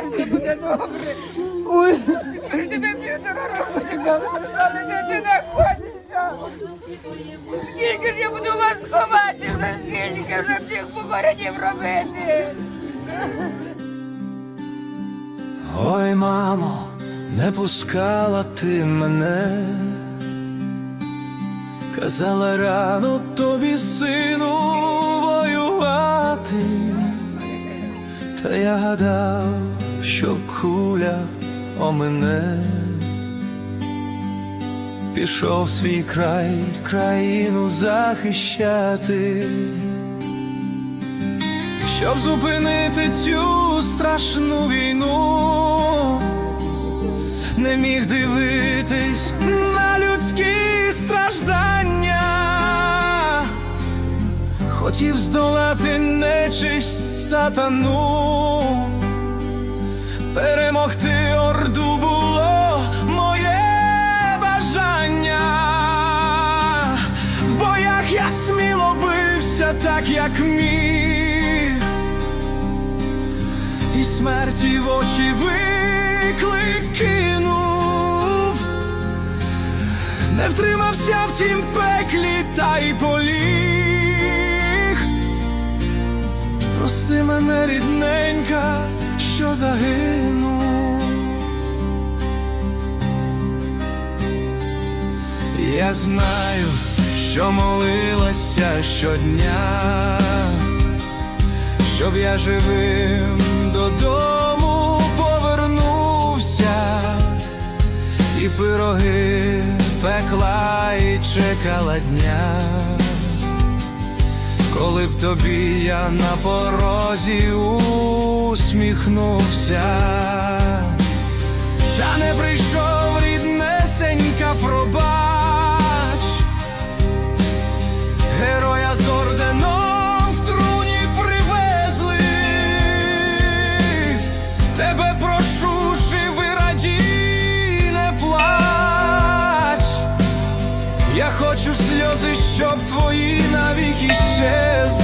Прийдеш, все буде добре. Ой, ми ж тебе півтора року чекали, але де ти знаходишся? Скільки ж я буду вас ховати, вже скільки вже всіх похоронів робити? Ой, мамо, не пускала ти мене, казала рано тобі, сину, воювати, та я гадав, що куля о мене. Пішов свій край, країну захищати. Щоб зупинити цю страшну війну, не міг дивитись на людські страждання, хотів здолати нечисть сатану, перемогти орду було моє бажання. В боях я сміло бився так, як міг, і смерті в очі виклик кинув, не втримався в тім пеклі та й поліг. Прости мене, рідненька, що загинув. Я знаю, що молилася щодня, щоб я живим додому повернувся, і пироги пекла і чекала дня, коли б тобі я на порозі усміхнувся. Та не прийшов ріднесенька пробач, героя з орденом в труні привезли. Тебе прошу, живи радій, не плач. Я хочу сльози, щоб твої навіки щезли.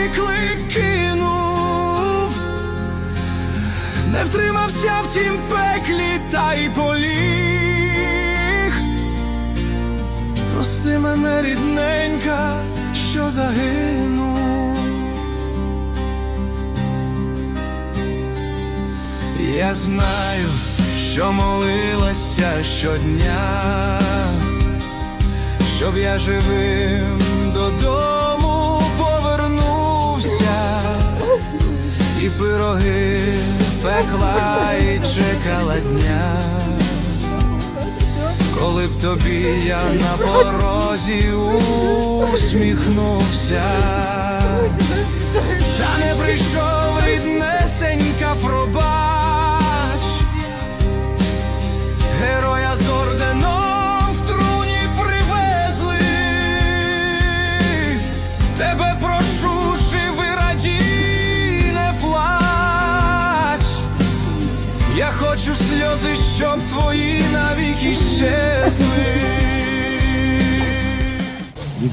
виклик кинув не втримався в тім пеклі та й поліг. Прости мене, рідненька, що загинув. Я знаю, що молилася щодня, щоб я живим додому пироги пекла і чекала дня, коли б тобі я на порозі усміхнувся,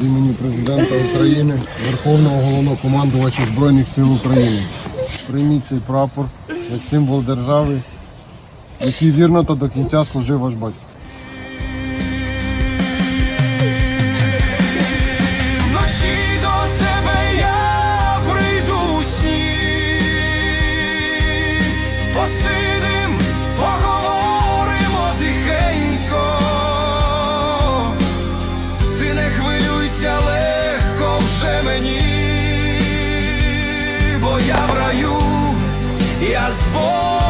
від імені президента України, Верховного головнокомандувача Збройних сил України. Прийміть цей прапор як символ держави який вірно та до кінця служив ваш батько. Я я з Богом.